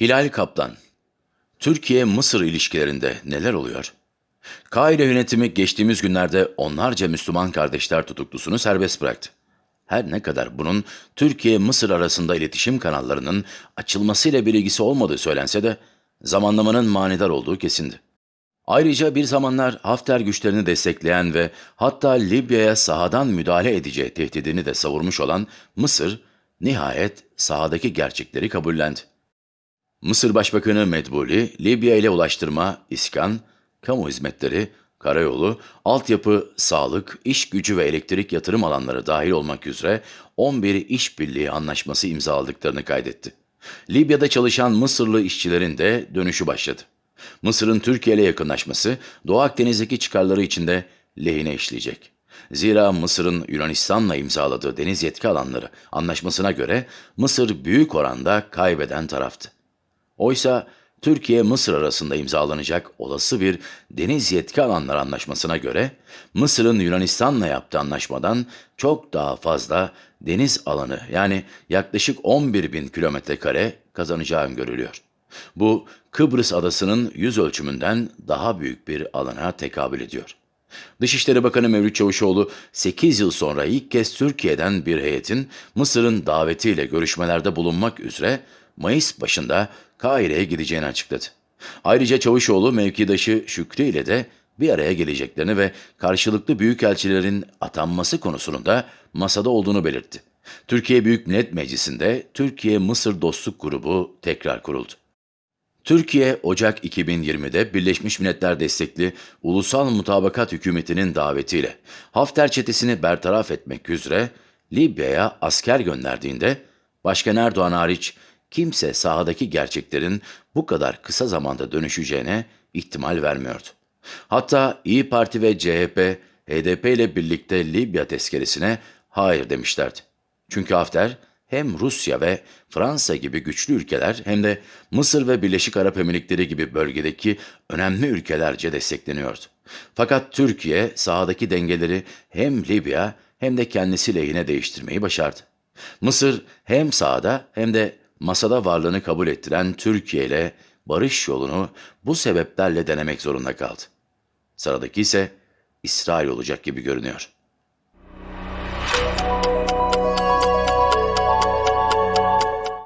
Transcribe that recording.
Hilal Kaplan Türkiye-Mısır ilişkilerinde neler oluyor? Kahire yönetimi geçtiğimiz günlerde onlarca Müslüman kardeşler tutuklusunu serbest bıraktı. Her ne kadar bunun Türkiye-Mısır arasında iletişim kanallarının açılmasıyla bir ilgisi olmadığı söylense de zamanlamanın manidar olduğu kesindi. Ayrıca bir zamanlar Hafter güçlerini destekleyen ve hatta Libya'ya sahadan müdahale edeceği tehdidini de savurmuş olan Mısır, nihayet sahadaki gerçekleri kabullendi. Mısır Başbakanı Medbuli, Libya ile ulaştırma, iskan, kamu hizmetleri, karayolu, altyapı, sağlık, iş gücü ve elektrik yatırım alanları dahil olmak üzere 11 işbirliği anlaşması imzaladıklarını kaydetti. Libya'da çalışan Mısırlı işçilerin de dönüşü başladı. Mısır'ın Türkiye ile yakınlaşması Doğu Akdeniz'deki çıkarları içinde lehine işleyecek. Zira Mısır'ın Yunanistan'la imzaladığı deniz yetki alanları anlaşmasına göre Mısır büyük oranda kaybeden taraftı. Oysa Türkiye-Mısır arasında imzalanacak olası bir deniz yetki alanları anlaşmasına göre Mısır'ın Yunanistan'la yaptığı anlaşmadan çok daha fazla deniz alanı yani yaklaşık 11 bin kilometre kare kazanacağı öngörülüyor. Bu Kıbrıs adasının yüz ölçümünden daha büyük bir alana tekabül ediyor. Dışişleri Bakanı Mevlüt Çavuşoğlu 8 yıl sonra ilk kez Türkiye'den bir heyetin Mısır'ın davetiyle görüşmelerde bulunmak üzere Mayıs başında Kahire'ye gideceğini açıkladı. Ayrıca Çavuşoğlu mevkidaşı Şükrü ile de bir araya geleceklerini ve karşılıklı büyükelçilerin atanması konusunun da masada olduğunu belirtti. Türkiye Büyük Millet Meclisi'nde Türkiye-Mısır Dostluk Grubu tekrar kuruldu. Türkiye, Ocak 2020'de Birleşmiş Milletler destekli Ulusal Mutabakat Hükümeti'nin davetiyle Hafter çetesini bertaraf etmek üzere Libya'ya asker gönderdiğinde Başkan Erdoğan hariç kimse sahadaki gerçeklerin bu kadar kısa zamanda dönüşeceğine ihtimal vermiyordu. Hatta İyi Parti ve CHP, HDP ile birlikte Libya tezkeresine hayır demişlerdi. Çünkü Hafter hem Rusya ve Fransa gibi güçlü ülkeler hem de Mısır ve Birleşik Arap Emirlikleri gibi bölgedeki önemli ülkelerce destekleniyordu. Fakat Türkiye sahadaki dengeleri hem Libya hem de kendisi lehine değiştirmeyi başardı. Mısır hem sahada hem de masada varlığını kabul ettiren Türkiye ile barış yolunu bu sebeplerle denemek zorunda kaldı. Sıradaki ise İsrail olacak gibi görünüyor.